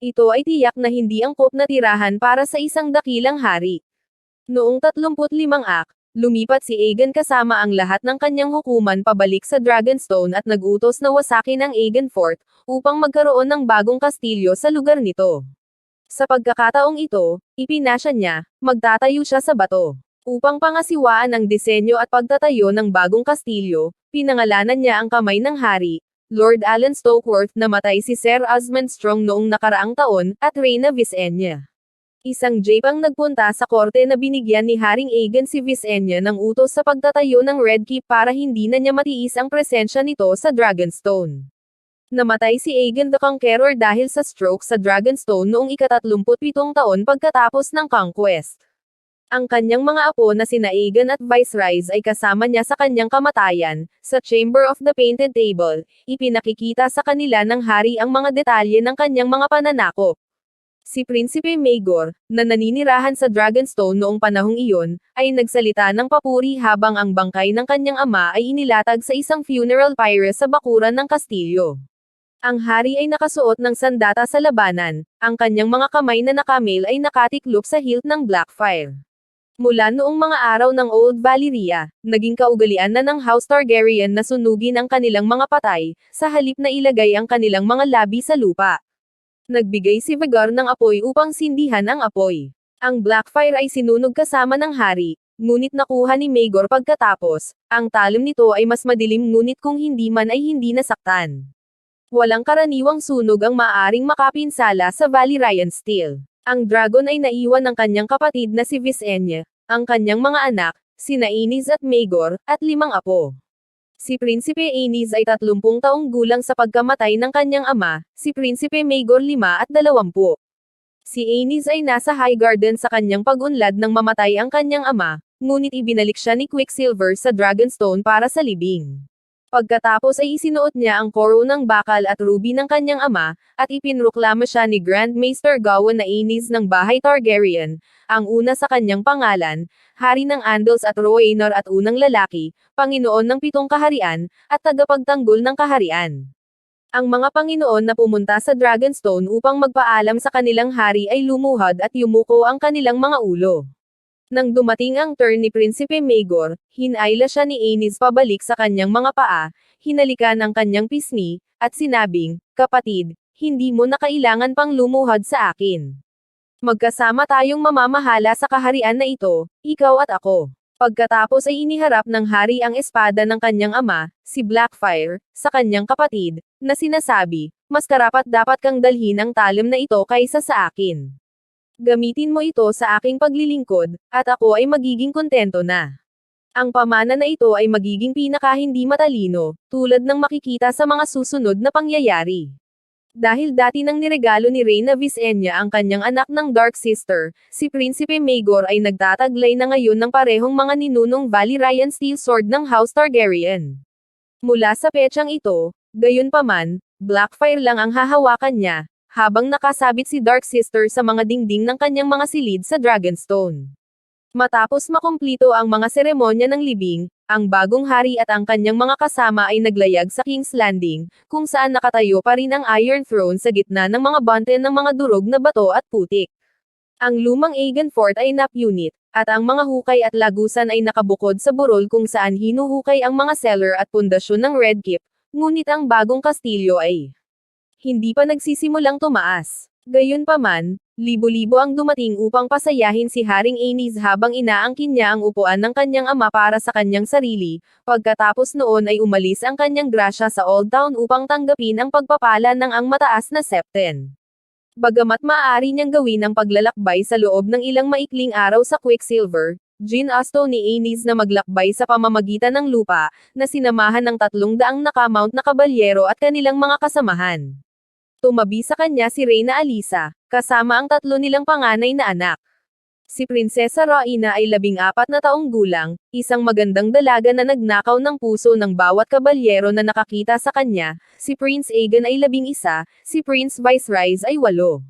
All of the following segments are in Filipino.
Ito ay tiyak na hindi angkop na tirahan para sa isang dakilang hari. Noong 35 ak, lumipat si Aegon kasama ang lahat ng kanyang hukuman pabalik sa Dragonstone at nagutos na wasakin ang Aegon Fort, upang magkaroon ng bagong kastilyo sa lugar nito. Sa pagkakataong ito, ipinasya niya, magtatayo siya sa bato. Upang pangasiwaan ang disenyo at pagtatayo ng bagong kastilyo, pinangalanan niya ang kamay ng hari, Lord Alan Stokeworth namatay si Sir Osmond Strong noong nakaraang taon, at Reyna Visenya. Isang jape ang nagpunta sa korte na binigyan ni Haring Aegon si Visenya ng utos sa pagtatayo ng Red Keep para hindi na niya matiis ang presensya nito sa Dragonstone. Namatay si Aegon the Conqueror dahil sa stroke sa Dragonstone noong ikatatlumputpitong taon pagkatapos ng conquest. Ang kanyang mga apo na sina Aegon at Viserys ay kasama niya sa kanyang kamatayan, sa Chamber of the Painted Table, ipinakikita sa kanila ng hari ang mga detalye ng kanyang mga pananakop. Si Prinsipe Maegor, na naninirahan sa Dragonstone noong panahong iyon, ay nagsalita ng papuri habang ang bangkay ng kanyang ama ay inilatag sa isang funeral pyre sa bakuran ng kastilyo. Ang hari ay nakasuot ng sandata sa labanan, ang kanyang mga kamay na nakamil ay nakatiklop sa hilt ng Blackfire. Mula noong mga araw ng Old Valyria, naging kaugalian na ng House Targaryen na sunugin ang kanilang mga patay, sa halip na ilagay ang kanilang mga labi sa lupa. Nagbigay si Vhagar ng apoy upang sindihan ang apoy. Ang Blackfire ay sinunog kasama ng hari, ngunit nakuha ni Maegor pagkatapos, ang talim nito ay mas madilim ngunit kung hindi man ay hindi nasaktan. Walang karaniwang sunog ang maaaring makapinsala sa Valyrian Steel. Ang dragon ay naiwan ng kanyang kapatid na si Visenya, ang kanyang mga anak, sina Aenys at Maegor, at limang apo. Si Prinsipe Aenys ay 30 taong gulang sa pagkamatay ng kanyang ama, si Prinsipe Maegor 5 at 20. Si Aenys ay nasa Highgarden sa kanyang pag-unlad nang mamatay ang kanyang ama, ngunit ibinalik siya ni Quicksilver sa Dragonstone para sa libing. Pagkatapos ay isinuot niya ang koro ng bakal at ruby ng kanyang ama, at ipinroklama siya ni Grand Maester Gawain na Aenys ng Bahay Targaryen, ang una sa kanyang pangalan, hari ng Andals at Rhoanor at unang lalaki, Panginoon ng pitong kaharian, at tagapagtanggol ng kaharian. Ang mga Panginoon na pumunta sa Dragonstone upang magpaalam sa kanilang hari ay lumuhod at yumuko ang kanilang mga ulo. Nang dumating ang turn ni Prinsipe Maegor, hinayla siya ni Aenys pabalik sa kanyang mga paa, hinalikan ang kanyang pisngi, at sinabing, Kapatid, hindi mo na kailangan pang lumuhod sa akin. Magkasama tayong mamamahala sa kaharian na ito, ikaw at ako. Pagkatapos ay iniharap ng hari ang espada ng kanyang ama, si Blackfire, sa kanyang kapatid, na sinasabi, mas karapat dapat kang dalhin ang talim na ito kaysa sa akin. Gamitin mo ito sa aking paglilingkod, at ako ay magiging kontento na. Ang pamana na ito ay magiging pinaka hindi matalino, tulad ng makikita sa mga susunod na pangyayari. Dahil dati nang niregalo ni Reyna Visenya ang kanyang anak ng Dark Sister, si Prinsipe Maegor ay nagtataglay na ngayon ng parehong mga ninunong Valyrian Steel Sword ng House Targaryen. Mula sa petsang ito, gayunpaman, Blackfire lang ang hahawakan niya, habang nakasabit si Dark Sister sa mga dingding ng kanyang mga silid sa Dragonstone. Matapos makumplito ang mga seremonya ng libing, ang bagong hari at ang kanyang mga kasama ay naglayag sa King's Landing, kung saan nakatayo pa rin ang Iron Throne sa gitna ng mga bante ng mga durog na bato at putik. Ang lumang Aegon Fort ay nap-unit, at ang mga hukay at lagusan ay nakabukod sa burol kung saan hinuhukay ang mga cellar at pundasyon ng Red Keep, ngunit ang bagong kastilyo ay hindi pa nagsisimulang tumaas. Gayunpaman, libo-libo ang dumating upang pasayahin si Haring Aenys habang inaangkin niya ang upuan ng kanyang ama para sa kanyang sarili, pagkatapos noon ay umalis ang kanyang grasya sa Old Town upang tanggapin ang pagpapala ng ang mataas na septen. Bagamat maaari niyang gawin ang paglalakbay sa loob ng ilang maikling araw sa Quicksilver, ginasto ni Aenys na maglakbay sa pamamagitan ng lupa, na sinamahan ng tatlong daang nakamount na kabalyero at kanilang mga kasamahan. Tumabi sa kanya si Reyna Alisa, kasama ang tatlo nilang panganay na anak. Si Prinsesa Rhaina ay labing apat na taong gulang, isang magandang dalaga na nagnakaw ng puso ng bawat kabalyero na nakakita sa kanya, si Prince Aegon ay labing isa, si Prince Viserys ay walo.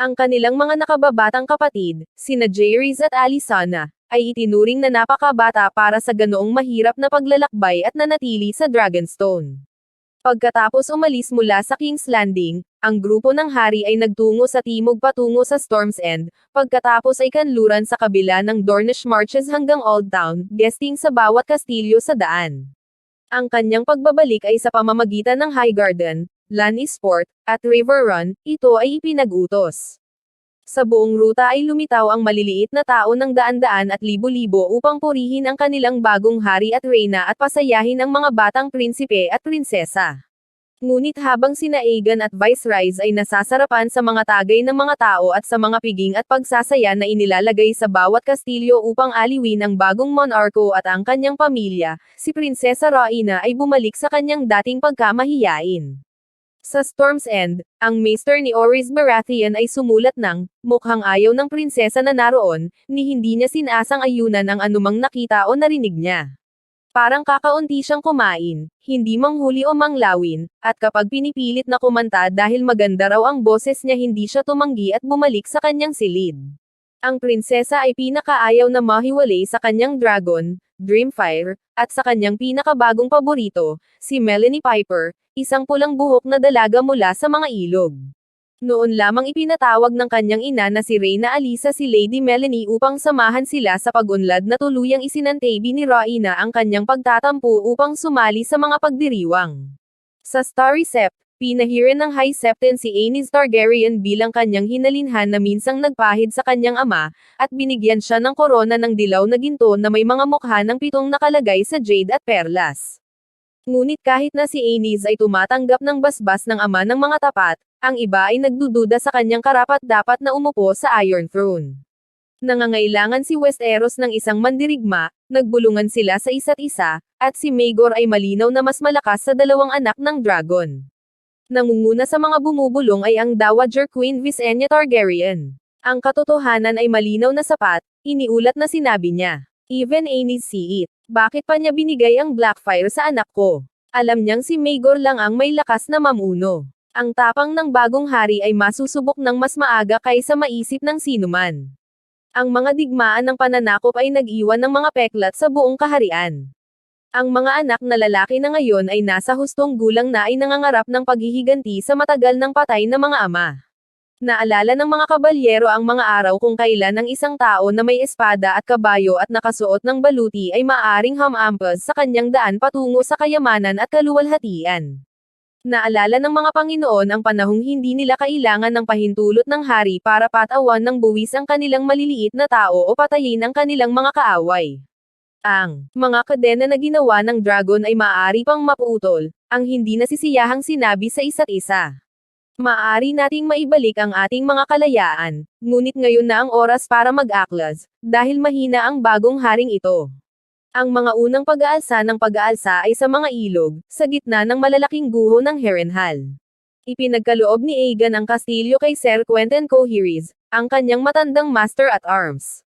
Ang kanilang mga nakababatang kapatid, sina Jaehaerys at Alysanna, ay itinuring na napakabata para sa ganoong mahirap na paglalakbay at nanatili sa Dragonstone. Pagkatapos umalis mula sa King's Landing, ang grupo ng hari ay nagtungo sa timog patungo sa Storm's End, pagkatapos ay kanluran sa kabila ng Dornish Marches hanggang Old Town, guesting sa bawat kastilyo sa daan. Ang kanyang pagbabalik ay sa pamamagitan ng Highgarden, Lannisport, at River Run, ito ay ipinag-utos. Sa buong ruta ay lumitaw ang maliliit na tao ng daan-daan at libo-libo upang purihin ang kanilang bagong hari at reyna at pasayahin ang mga batang prinsipe at prinsesa. Ngunit habang sina Aegon at Viserys ay nasasarapan sa mga tagay ng mga tao at sa mga piging at pagsasaya na inilalagay sa bawat kastilyo upang aliwin ang bagong monarko at ang kanyang pamilya, si Prinsesa Rhaena ay bumalik sa kanyang dating pagkamahiyain. Sa Storm's End, ang maester ni Oris Baratheon ay sumulat ng, mukhang ayaw ng prinsesa na naroon, ni hindi niya sinasang ayunan ang anumang nakita o narinig niya. Parang kakaunti siyang kumain, hindi manghuli o manglawin, at kapag pinipilit na kumanta dahil maganda raw ang boses niya hindi siya tumanggi at bumalik sa kanyang silid. Ang prinsesa ay pinakaayaw na mahiwalay sa kanyang dragon, Dreamfire, at sa kanyang pinakabagong paborito, si Melanie Piper, isang pulang buhok na dalaga mula sa mga ilog. Noon lamang ipinatawag ng kanyang ina na si Reyna Alisa si Lady Melanie upang samahan sila sa pag-unlad na tuluyang isinantabi ni Rhaena ang kanyang pagtatampo upang sumali sa mga pagdiriwang. Sa Starry Sept, pinahiran ng High Septon si Aenys Targaryen bilang kanyang hinalinhan na minsang nagpahid sa kanyang ama, at binigyan siya ng korona ng dilaw na ginto na may mga mukha ng pitong nakalagay sa jade at perlas. Ngunit kahit na si Aenys ay tumatanggap ng basbas ng ama ng mga tapat, ang iba ay nagdududa sa kanyang karapat-dapat na umupo sa Iron Throne. Nangangailangan si Westeros ng isang mandirigma, nagbulungan sila sa isa't isa, at si Maegor ay malinaw na mas malakas sa dalawang anak ng dragon. Nangunguna sa mga bumubulong ay ang Dowager Queen Visenya Targaryen. Ang katotohanan ay malinaw na sapat, iniulat na sinabi niya. Even Aenys see it. Bakit pa niya binigay ang Blackfire sa anak ko? Alam niyang si Maegor lang ang may lakas na mamuno. Ang tapang ng bagong hari ay masusubok ng mas maaga kaysa maisip ng sinuman. Ang mga digmaan ng pananakop ay nag-iwan ng mga peklat sa buong kaharian. Ang mga anak na lalaki na ngayon ay nasa hustong gulang na ay nangangarap ng paghihiganti sa matagal ng patay na mga ama. Naalala ng mga kabalyero ang mga araw kung kailan ang isang tao na may espada at kabayo at nakasuot ng baluti ay maaaring hamampas sa kanyang daan patungo sa kayamanan at kaluwalhatian. Naalala ng mga Panginoon ang panahong hindi nila kailangan ng pahintulot ng hari para patawan ng buwis ang kanilang maliliit na tao o patayin ang kanilang mga kaaway. Ang mga kadena na ginawa ng dragon ay maaari pang maputol, ang hindi nasisiyahang sinabi sa isa't isa. Maaari nating maibalik ang ating mga kalayaan, ngunit ngayon na ang oras para mag-aklas, dahil mahina ang bagong haring ito. Ang mga unang pag-aalsa ng pag-aalsa ay sa mga ilog, sa gitna ng malalaking guho ng Harrenhal. Ipinagkaloob ni Aegon ang kastilyo kay Ser Quentin Coheres, ang kanyang matandang master at arms.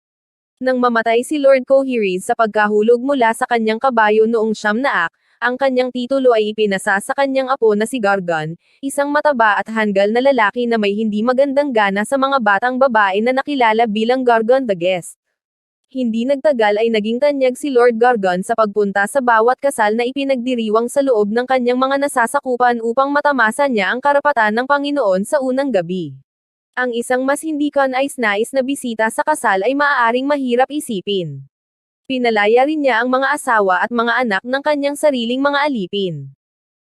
Nang mamatay si Lord Coheres sa pagkahulog mula sa kanyang kabayo noong siyam na ak, ang kanyang titulo ay ipinasa sa kanyang apo na si Gargon, isang mataba at hanggal na lalaki na may hindi magandang gana sa mga batang babae na nakilala bilang Gargon the Guest. Hindi nagtagal ay naging tanyag si Lord Gargon sa pagpunta sa bawat kasal na ipinagdiriwang sa loob ng kanyang mga nasasakupan upang matamasa niya ang karapatan ng Panginoon sa unang gabi. Ang isang mas hindi kanais-nais na bisita sa kasal ay maaaring mahirap isipin. Pinalaya rin niya ang mga asawa at mga anak ng kanyang sariling mga alipin.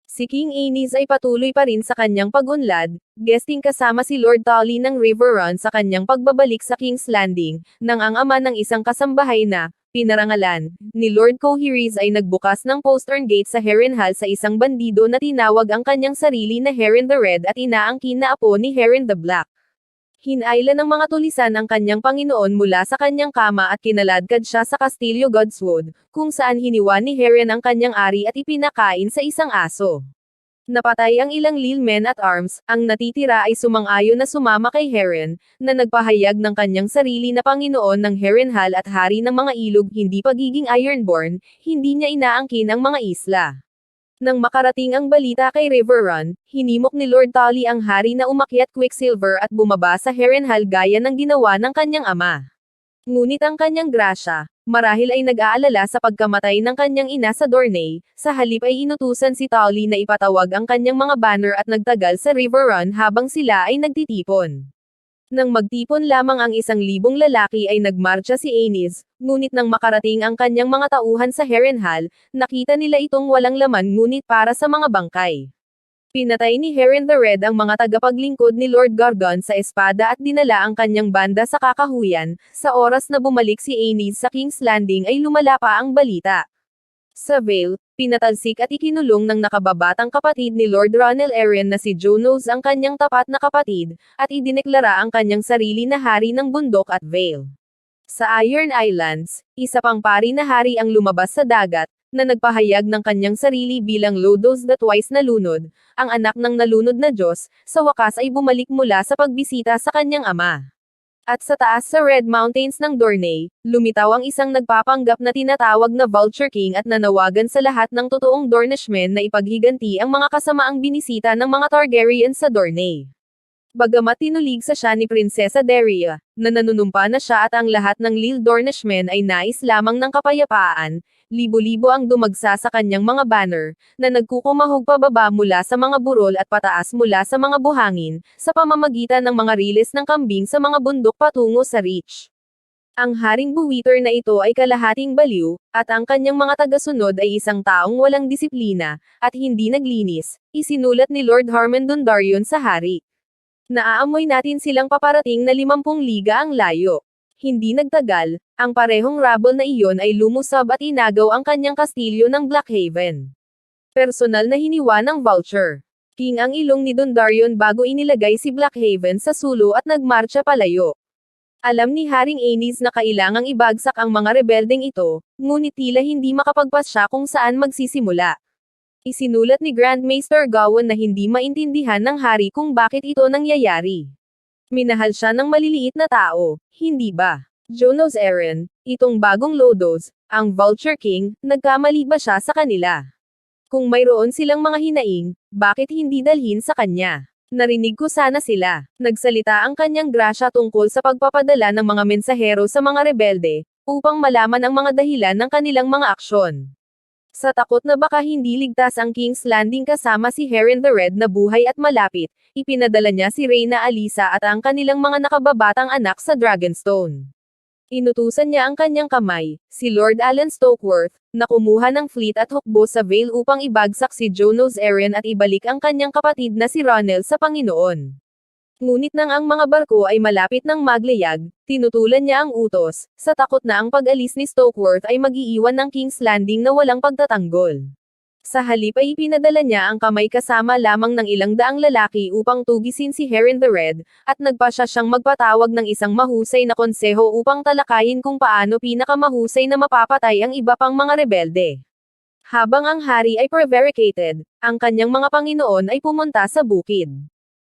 Si King Aenys ay patuloy pa rin sa kanyang pag-unlad, guesting kasama si Lord Tully ng River Run sa kanyang pagbabalik sa King's Landing, nang ang ama ng isang kasambahay na, pinarangalan, ni Lord Coheres ay nagbukas ng postern gate sa Harrenhal sa isang bandido na tinawag ang kanyang sarili na Harren the Red at inaangkin na apo ni Harren the Black. Hinayla ng mga tulisan ang kanyang Panginoon mula sa kanyang kama at kinaladkad siya sa Kastilyo Godswood, kung saan hiniwa ni Heren ang kanyang ari at ipinakain sa isang aso. Napatay ang ilang lil men at arms, ang natitira ay sumang-ayon na sumama kay Heren, na nagpahayag ng kanyang sarili na Panginoon ng Harrenhal at hari ng mga ilog hindi pagiging Ironborn, hindi niya inaangkin ang mga isla. Nang makarating ang balita kay River Run, hinimok ni Lord Tully ang hari na umakyat Quicksilver at bumaba sa Harrenhal gaya ng ginawa ng kanyang ama. Ngunit ang kanyang grasya, marahil ay nag-aalala sa pagkamatay ng kanyang ina sa Dorney, sa halip ay inutusan si Tolly na ipatawag ang kanyang mga banner at nagtagal sa River Run habang sila ay nagtitipon. Nang magtipon lamang ang isang libong lalaki ay nagmarcha si Anis, ngunit nang makarating ang kanyang mga tauhan sa Harrenhal, nakita nila itong walang laman ngunit para sa mga bangkay. Pinatay ni Heron the Red ang mga tagapaglingkod ni Lord Gargon sa espada at dinala ang kanyang banda sa kakahuyan, sa oras na bumalik si Anis sa King's Landing ay lumala pa ang balita. Sa Vale, pinatalsik at ikinulong ng nakababatang kapatid ni Lord Ronel Arryn na si Jonos ang kanyang tapat na kapatid, at idineklara ang kanyang sarili na hari ng bundok at Vale. Sa Iron Islands, isa pang pari na hari ang lumabas sa dagat, na nagpahayag ng kanyang sarili bilang Lodos the Twice na lunod, ang anak ng nalunod na Diyos, sa wakas ay bumalik mula sa pagbisita sa kanyang ama. At sa taas sa Red Mountains ng Dorney, lumitaw ang isang nagpapanggap na tinatawag na Vulture King at nanawagan sa lahat ng totoong Dornishmen na ipaghiganti ang mga kasamaang binisita ng mga Targaryen sa Dorney. Bagamat tinulig sa siya ni Prinsesa Daria, na nanunumpa na siya at ang lahat ng Lil Dornishmen ay nais lamang ng kapayapaan, libo-libo ang dumagsa sa kanyang mga banner, na nagkukumahog pababa mula sa mga burol at pataas mula sa mga buhangin, sa pamamagitan ng mga riles ng kambing sa mga bundok patungo sa Reach. Ang haring buwiter na ito ay kalahating baliw, at ang kanyang mga tagasunod ay isang taong walang disiplina, at hindi naglinis, isinulat ni Lord Harmon Dundarion sa hari. Naaamoy natin silang paparating na 50 liga ang layo. Hindi nagtagal, ang parehong rabble na iyon ay lumusab at inagaw ang kanyang kastilyo ng Blackhaven. Personal na hiniwa ng Vulture. King ang ilong ni Dundarion bago inilagay si Blackhaven sa sulo at nagmarcha palayo. Alam ni Haring Anis na kailangang ibagsak ang mga rebeldeng ito, ngunit tila hindi makapagpas siya kung saan magsisimula. Isinulat ni Grand Maester Gawain na hindi maintindihan ng hari kung bakit ito nangyayari. Minahal siya ng maliliit na tao, hindi ba? Jonos Aaron, itong bagong Lodos, ang Vulture King, nagkamali ba siya sa kanila? Kung mayroon silang mga hinaing, bakit hindi dalhin sa kanya? Narinig ko sana sila. Nagsalita ang kanyang grasya tungkol sa pagpapadala ng mga mensahero sa mga rebelde, upang malaman ang mga dahilan ng kanilang mga aksyon. Sa takot na baka hindi ligtas ang King's Landing kasama si Heron the Red na buhay at malapit, ipinadala niya si Reyna Alisa at ang kanilang mga nakababatang anak sa Dragonstone. Inutusan niya ang kanyang kamay, si Lord Alan Stokeworth, na kumuha ng fleet at hukbo sa Vale upang ibagsak si Jonos Aaron at ibalik ang kanyang kapatid na si Ronel sa Panginoon. Ngunit nang ang mga barko ay malapit ng maglayag, tinutulan niya ang utos, sa takot na ang pag-alis ni Stokeworth ay magiiwan ng King's Landing na walang pagtatanggol. Sa halip ay ipinadala niya ang kamay kasama lamang ng ilang daang lalaki upang tugisin si Heron the Red, at nagpasya siyang magpatawag ng isang mahusay na konseho upang talakayin kung paano pinakamahusay na mapapatay ang iba pang mga rebelde. Habang ang hari ay prevaricated, ang kanyang mga Panginoon ay pumunta sa bukid.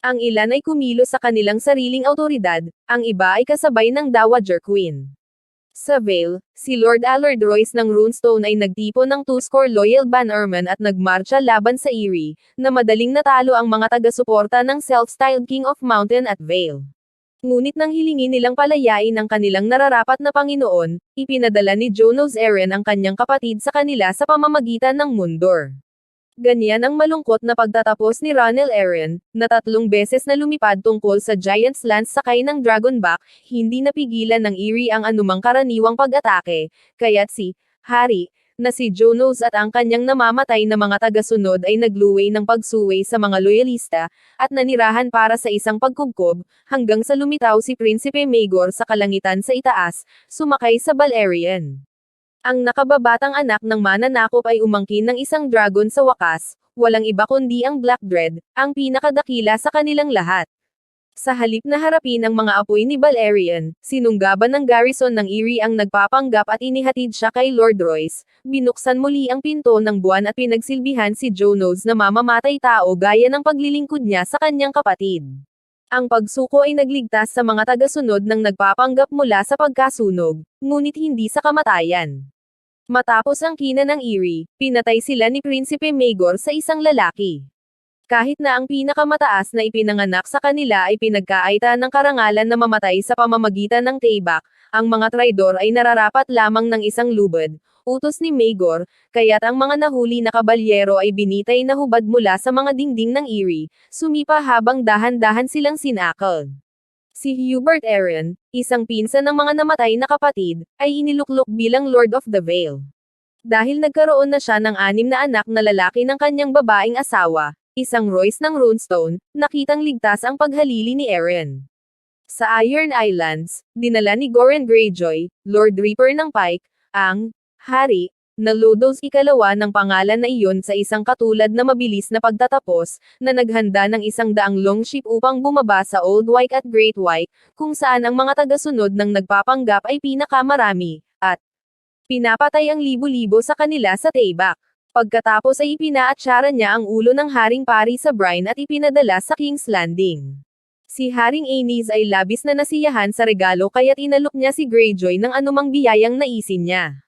Ang ilan ay kumilos sa kanilang sariling autoridad, ang iba ay kasabay ng Dowager Queen. Sa Vale, si Lord Allard Royce ng Runestone ay nagtipon ng two-score loyal bannermen at nagmarcha laban sa Erie, na madaling natalo ang mga taga-suporta ng self-styled King of Mountain at Vale. Ngunit nang hilingin nilang palayain ang kanilang nararapat na Panginoon, ipinadala ni Jonos Aaron ang kanyang kapatid sa kanila sa pamamagitan ng Mundor. Ganyan ang malungkot na pagtatapos ni Ronel Aaron, na tatlong beses na lumipad tungkol sa Giant's Lance sakay ng Dragonback, hindi napigilan ng Erie ang anumang karaniwang pag-atake, kaya't si Harry, na si Jonos at ang kanyang namamatay na mga tagasunod ay nagluway ng pagsuway sa mga loyalista, at nanirahan para sa isang pagkubkob, hanggang sa lumitaw si Prinsipe Maegor sa kalangitan sa itaas, sumakay sa Balerian. Ang nakababatang anak ng mananakop ay umangkin ng isang dragon sa wakas, walang iba kundi ang Black Dread, ang pinakadakila sa kanilang lahat. Sa halip na harapin ang mga apoy ni Balerian, sinunggaban ng garrison ng Erie ang nagpapanggap at inihatid siya kay Lord Royce, binuksan muli ang pinto ng buwan at pinagsilbihan si Jonos na mamamatay tao gaya ng paglilingkod niya sa kanyang kapatid. Ang pagsuko ay nagligtas sa mga tagasunod ng nagpapanggap mula sa pagkasunog, ngunit hindi sa kamatayan. Matapos ang kina ng Erie, pinatay sila ni Prinsipe Maegor sa isang lalaki. Kahit na ang pinakamataas na ipinanganak sa kanila ay pinagkaita ng karangalan na mamatay sa pamamagitan ng taybak, ang mga traidor ay nararapat lamang ng isang lubad, utos ni Magor, kaya't ang mga nahuli na kabalyero ay binitay na hubad mula sa mga dingding ng Erie, sumipa habang dahan-dahan silang sinakal. Si Hubert Aaron, isang pinsan ng mga namatay na kapatid, ay iniluklok bilang Lord of the Vale. Dahil nagkaroon na siya ng anim na anak na lalaki ng kanyang babaeng asawa, isang Royce ng Runestone, nakitang ligtas ang paghalili ni Aaron. Sa Iron Islands, dinala ni Goran Greyjoy, Lord Reaper ng Pike, ang hari na Lodos ikalawa ng pangalan na iyon sa isang katulad na mabilis na pagtatapos, na naghanda ng isang daang longship upang bumaba sa Old Wyke at Great Wyke, kung saan ang mga tagasunod ng nagpapanggap ay pinakamarami, at pinapatay ang libo-libo sa kanila sa Taybak. Pagkatapos ay ipinaatsara niya ang ulo ng Haring Pari sa brine at ipinadala sa King's Landing. Si Haring Aenys ay labis na nasiyahan sa regalo kaya't inalok niya si Greyjoy ng anumang biyayang naisin niya.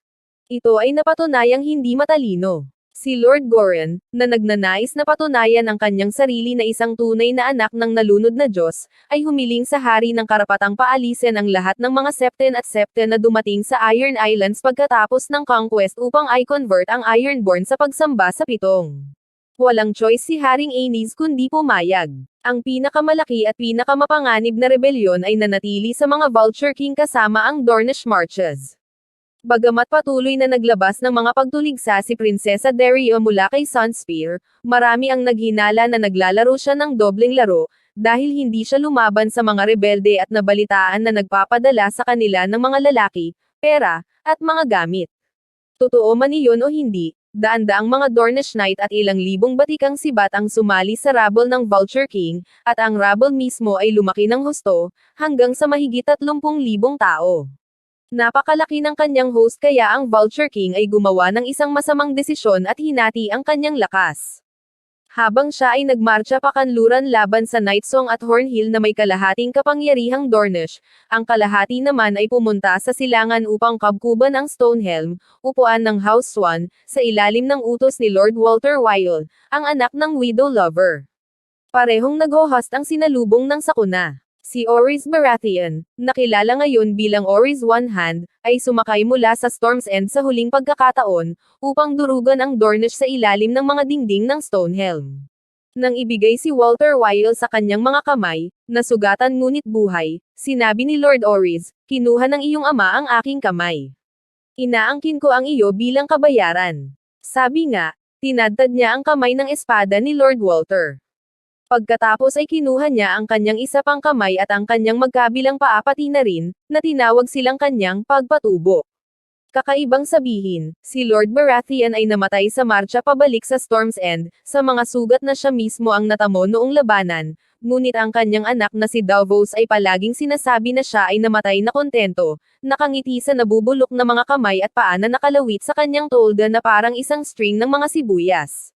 Ito ay napatunayang hindi matalino. Si Lord Goran, na nagnanais na patunayan ang kanyang sarili na isang tunay na anak ng nalunod na Diyos, ay humiling sa hari ng karapatang paalisin ang lahat ng mga septen at septen na dumating sa Iron Islands pagkatapos ng conquest upang i-convert ang Ironborn sa pagsamba sa pitong. Walang choice si Haring Aenys kundi pumayag. Ang pinakamalaki at pinakamapanganib na rebelyon ay nanatili sa mga Vulture King kasama ang Dornish Marches. Bagamat patuloy na naglabas ng mga pagtuligsa si Prinsesa Dario mula kay Sunspear, marami ang naghinala na naglalaro siya ng dobleng laro, dahil hindi siya lumaban sa mga rebelde at nabalitaan na nagpapadala sa kanila ng mga lalaki, pera, at mga gamit. Totoo man iyon o hindi, daan-daang mga Dornish Knight at ilang libong batikang sibat ang sumali sa rabble ng Vulture King, at ang rabble mismo ay lumaki ng husto, hanggang sa mahigit 30,000 tao. Napakalaki ng kanyang host kaya ang Vulture King ay gumawa ng isang masamang desisyon at hinati ang kanyang lakas. Habang siya ay nagmarcha pakanluran laban sa Nightsong at Hornhill na may kalahating kapangyarihang Dornish, ang kalahati naman ay pumunta sa silangan upang kabkuban ang Stonehelm, upuan ng House Swan, sa ilalim ng utos ni Lord Walter Wyle, ang anak ng widow lover. Parehong nag-host ang sinalubong ng sakuna. Si Oris Baratheon, nakilala ngayon bilang Oris One Hand, ay sumakay mula sa Storm's End sa huling pagkakataon, upang durugan ang Dornish sa ilalim ng mga dingding ng Stonehelm. Nang ibigay si Walter Wyle sa kanyang mga kamay, nasugatan ngunit buhay, sinabi ni Lord Oris, kinuha ng iyong ama ang aking kamay. Inaangkin ko ang iyo bilang kabayaran. Sabi nga, tinadtad niya ang kamay ng espada ni Lord Walter. Pagkatapos ay kinuha niya ang kanyang isa pang kamay at ang kanyang magkabilang paa pati na rin, na tinawag silang kanyang pagpatubo. Kakaibang sabihin, si Lord Baratheon ay namatay sa marcha pabalik sa Storm's End, sa mga sugat na siya mismo ang natamo noong labanan, ngunit ang kanyang anak na si Davos ay palaging sinasabi na siya ay namatay na kontento, nakangiti sa nabubulok na mga kamay at paa na nakalawit sa kanyang tolda na parang isang string ng mga sibuyas.